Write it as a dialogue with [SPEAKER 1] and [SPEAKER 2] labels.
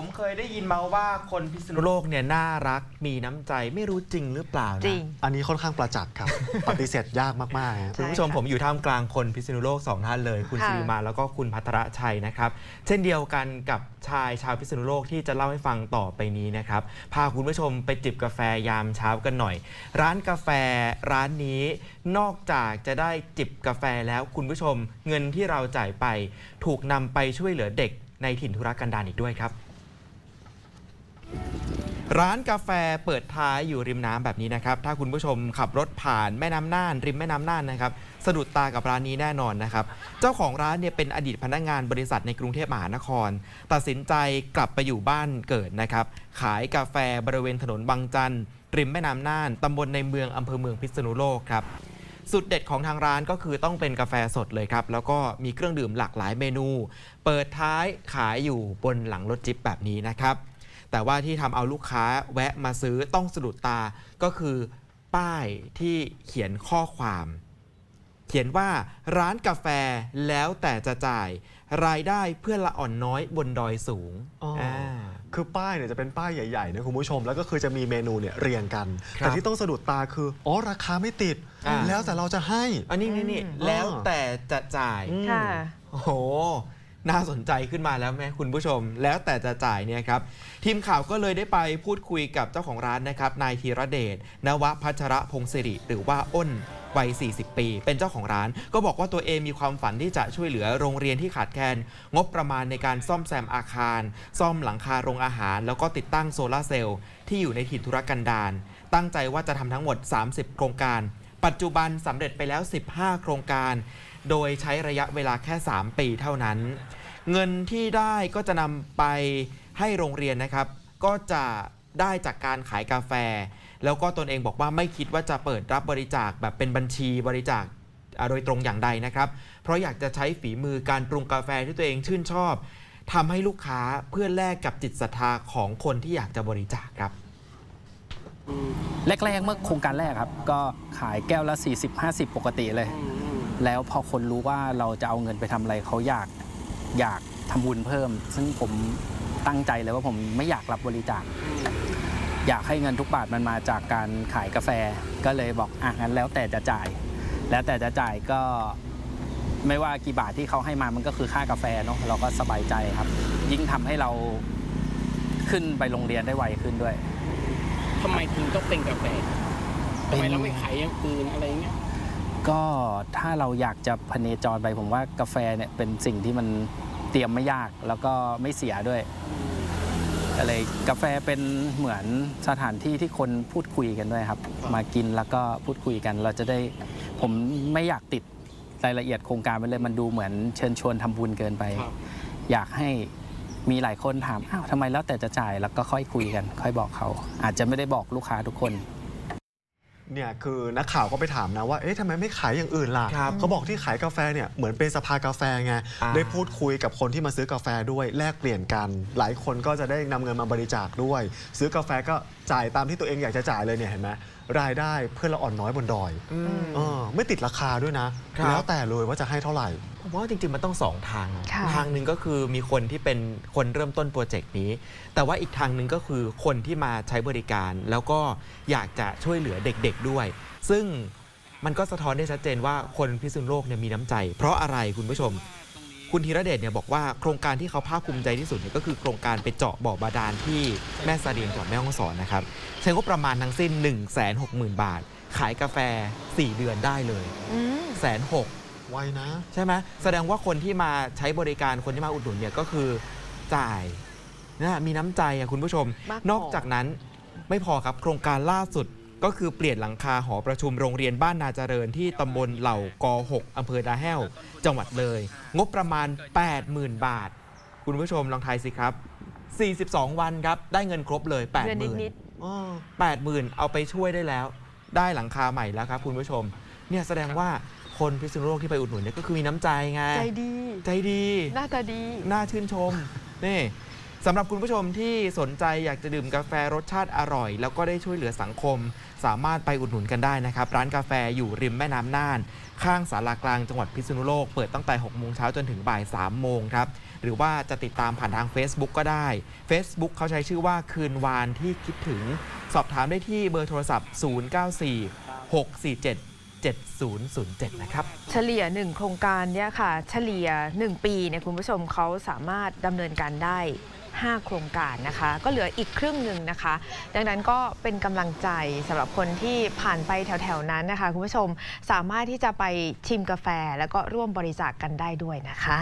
[SPEAKER 1] ผมเคยได้ยินมาว่าคนพิษณุโลกเนี่ยน่ารักมีน้ำใจไม่รู้จริงหรือเปล่านะ
[SPEAKER 2] จริง
[SPEAKER 3] อันนี้ค่อนข้างประจักษ์ครับ ปฏิเสธยากมากๆฮะ
[SPEAKER 1] คุณผู้ชม
[SPEAKER 2] ใช่ค่ะ
[SPEAKER 1] ผมอยู่ท่ามกลางคนพิษณุโลกสองท่านเลย คุณ
[SPEAKER 2] ค่ะ
[SPEAKER 1] สิริมาแล้วก็คุณพัทรชัยนะครับ เช่นเดียวกันกับชายชาวพิษณุโลกที่จะเล่าให้ฟังต่อไปนี้นะครับ พาคุณผู้ชมไปจิบกาแฟยามเช้ากันหน่อย ร้านกาแฟร้านนี้นอกจากจะได้จิบกาแฟแล้วคุณผู้ชม เงินที่เราจ่ายไป ถูกนำไปช่วยเหลือเด็กในถิ่นธุรกันดารอีกด้วยครับ ร้านกาแฟเปิดท้ายอยู่ริมน้ำแบบนี้นะครับ ถ้าคุณผู้ชมขับรถผ่านแม่น้ำน่าน ริมแม่น้ำน่านนะครับสะดุดตากับร้านนี้แน่นอนนะครับ เจ้าของร้านเนี่ยเป็นอดีตพนักงานบริษัทในกรุงเทพมหานคร ตัดสินใจกลับไปอยู่บ้านเกิดนะครับ ขายกาแฟบริเวณถนนบางจันทร์ริมแม่น้ำน่านตำบลในเมืองอำเภอเมืองพิษณุโลกครับสุดเด็ดของทางร้านก็คือต้องเป็นกาแฟสดเลยครับ แล้วก็มีเครื่องดื่มหลากหลายเมนู เปิดท้ายขายอยู่บนหลังรถจิ๊บแบบนี้นะครับ แต่ว่าที่ทำเอาลูกค้าแวะมาซื้อต้องสะดุดตาก็คือป้ายที่เขียนข้อความ เขียนว่าร้านกาแฟแล้วแต่จะจ่าย รายได้เพื่อละอ่อนน้อยบนดอยสูง
[SPEAKER 3] อ๋ออ่าคือป้ายเนี่ยจะเป็นป้ายใหญ่ๆนะคุณผู้ชม แล้วก็คือจะมีเมนูเนี่ยเรียงกัน
[SPEAKER 1] ครับ
[SPEAKER 3] แต่ที่ต้องสะดุดตาคือ อ๋อ ราคาไม่ติด
[SPEAKER 1] อ่า
[SPEAKER 3] แล้วแต่เราจะให้
[SPEAKER 1] อันนี้นี่นี่
[SPEAKER 3] อืม
[SPEAKER 1] แล้วแต่จะจ่าย
[SPEAKER 3] อืม
[SPEAKER 2] ค่ะ
[SPEAKER 1] โอ้โห น่าสนใจขึ้นมาแล้วไหมคุณผู้ชม แล้วแต่จะจ่ายเนี่ยครับ ทีมข่าวก็เลยได้ไปพูดคุยกับเจ้าของร้านนะครับนายธีรเดชนวพัชระพงศิริ หรือว่าอ้นวัย 40 ปี เป็นเจ้าของร้าน ก็บอกว่าตัวเองมีความฝันที่จะช่วยเหลือโรงเรียนที่ขาดแคลนงบประมาณในการซ่อมแซมอาคาร ซ่อมหลังคาโรงอาหาร แล้วก็ติดตั้งโซลาร์เซลล์ที่อยู่ในถิ่นธุรกันดารตั้งใจว่าจะทำทั้งหมด 30 โครงการ ปัจจุบันสำเร็จไปแล้ว 15 โครงการ โดยใช้ระยะเวลาแค่ 3 ปีเท่านั้น เงินที่ได้ก็จะนำไปให้โรงเรียนนะครับ ก็จะได้จากการขายกาแฟ แล้วก็ตนเองบอกว่าไม่คิดว่าจะเปิดรับบริจาคแบบเป็นบัญชีบริจาคโดยตรงอย่างใดนะครับ เพราะอยากจะใช้ฝีมือการปรุงกาแฟที่ตัวเองชื่นชอบทำให้ลูกค้าเพื่อแลกกับจิตศรัทธาของคนที่อยากจะบริจาคครับ
[SPEAKER 4] แรกๆเมื่อโครงการแรกครับ ก็ขายแก้วละ 40-50 ปกติเลย แล้วพอคนรู้ว่าเราจะเอาเงินไปทำอะไรเขาอยากอยากทำบุญเพิ่ม ซึ่งผมตั้งใจเลยว่าผมไม่อยากรับบริจาคอยากให้เงินทุกบาทมันมาจากการขายกาแฟ ก็เลยบอกอะงั้นแล้วแต่จะจ่าย แล้วแต่จะจ่ายก็ไม่ว่ากี่บาทที่เขาให้มามันก็คือค่ากาแฟเนาะเราก็สบายใจครับ ยิ่งทำให้เราขึ้นไปโรงเรียนได้ไวขึ้นด้วย
[SPEAKER 5] ทำไมถึงต้องเป็นกาแฟทำไมเราไม่ขายอย่างอื่นอะไรเงี้ย
[SPEAKER 4] ก็ถ้าเราอยากจะพเนจรไปผมว่ากาแฟเนี่ยเป็นสิ่งที่มันเตรียมไม่ยากแล้วก็ไม่เสียด้วยก็เลยกาแฟเป็นเหมือนสถานที่ที่คนพูดคุยกันด้วยครับ มากินแล้วก็พูดคุยกัน เราจะได้ผมไม่อยากติดรายละเอียดโครงการไปเลยมันดูเหมือนเชิญชวนทำบุญเกินไป
[SPEAKER 5] ครับ
[SPEAKER 4] อยากให้มีหลายคนถามอ้าวทำไมแล้วแต่จะจ่ายแล้วก็ค่อยคุยกัน ค่อยบอกเขา อาจจะไม่ได้บอกลูกค้าทุกคน
[SPEAKER 3] เนี่ยคือนักข่าวก็ไปถามนะว่า เอ๊ะทำไมไม่ขายอย่างอื่นล่ะ
[SPEAKER 1] ครับ
[SPEAKER 3] เขาบอกที่ขายกาแฟเนี่ยเหมือนเป็นสภากาแฟไง
[SPEAKER 1] อ่า
[SPEAKER 3] ได้พูดคุยกับคนที่มาซื้อกาแฟด้วยแลกเปลี่ยนกัน หลายคนก็จะได้นำเงินมาบริจาคด้วย ซื้อกาแฟก็จ่ายตามที่ตัวเองอยากจะจ่ายเลยเนี่ยเห็นไหม รายได้เพื่อละอ่อนน้อยบนดอย
[SPEAKER 1] อืม
[SPEAKER 3] เออไม่ติดราคาด้วยนะ
[SPEAKER 1] ครับ
[SPEAKER 3] แล้วแต่เลยว่าจะให้เท่าไหร่
[SPEAKER 1] ผมว่าจริงๆ มันต้องสองทาง
[SPEAKER 2] ค่ะ
[SPEAKER 1] ทางหนึ่งก็คือมีคนที่เป็นคนเริ่มต้นโปรเจกต์นี้ แต่ว่าอีกทางหนึ่งก็คือคนที่มาใช้บริการ แล้วก็อยากจะช่วยเหลือเด็กๆด้วย ซึ่งมันก็สะท้อนได้ชัดเจนว่าคนพิษณุโลกเนี่ยมีน้ำใจ เพราะอะไรคุณผู้ชม คุณธีรเดชเนี่ยบอกว่าโครงการที่เขาภาคภูมิใจที่สุดเนี่ยก็คือโครงการไปเจาะบ่อบาดาลที่แม่สาเดียงจังหวัดแม่ฮ่องสอนนะครับใช้งบประมาณทั้งสิ้น 1 6 0 0 0 0 บาท ขายกาแฟ 4 เดือนได้เลย
[SPEAKER 2] อืม
[SPEAKER 1] แสนหก
[SPEAKER 3] ไวนะ
[SPEAKER 1] ใช่ไหมแสดงว่าคนที่มาใช้บริการคนที่มาอุดหนุนเนี่ยก็คือจ่ายนะมีน้ำใจอะคุณผู้ชม
[SPEAKER 2] มากพอ
[SPEAKER 1] นอกจากนั้นไม่พอครับโครงการล่าสุด ก็คือเปลี่ยนหลังคาหอประชุมโรงเรียนบ้านนาเจริญที่ตำบลเหล่าก6อำเภอดาแห้ว จังหวัดเลย งบประมาณ 80,000 บาท คุณผู้ชมลองทายสิครับ 42 วันครับ ได้เงินครบเลย
[SPEAKER 2] เดือนนิด
[SPEAKER 1] 80,000แปดหมื่นเอาไปช่วยได้แล้ว ได้หลังคาใหม่แล้วครับคุณผู้ชม เนี่ยแสดงว่าคนพิษณุโลกที่ไปอุดหนุนเนี่ยก็คือมีน้ำใจไง
[SPEAKER 2] ๆใจดี
[SPEAKER 1] ใจดี
[SPEAKER 2] หน้าตาดี
[SPEAKER 1] น่าชื่นชม นี่ สำหรับคุณผู้ชมที่สนใจอยากจะดื่มกาแฟรสชาติอร่อย แล้วก็ได้ช่วยเหลือสังคม สามารถไปอุดหนุนกันได้นะครับ ร้านกาแฟอยู่ริมแม่น้ำน่าน ข้างสารากลางจังหวัดพิษณุโลก เปิดตั้งแต่6โมงเช้าจนถึงบ่าย3โมงครับ หรือว่าจะติดตามผ่านทาง Facebook ก็ได้ Facebook เขาใช้ชื่อว่าคืนวานที่คิดถึง สอบถามได้ที่เบอร์โทรศัพท์ 094 647 7007 นะครับ
[SPEAKER 2] เฉลี่ย 1 โครงการเนี่ยค่ะ เฉลี่ย 1 ปีเนี่ยคุณผู้ชมเขาสามารถดำเนินการได้ 5 โครงการนะคะ ก็เหลืออีกครึ่งหนึ่งนะคะ ดังนั้นก็เป็นกำลังใจสำหรับคนที่ผ่านไปแถวๆนั้นนะคะ คุณผู้ชมสามารถที่จะไปชิมกาแฟ แล้วก็ร่วมบริจาคกกันได้ด้วยนะคะ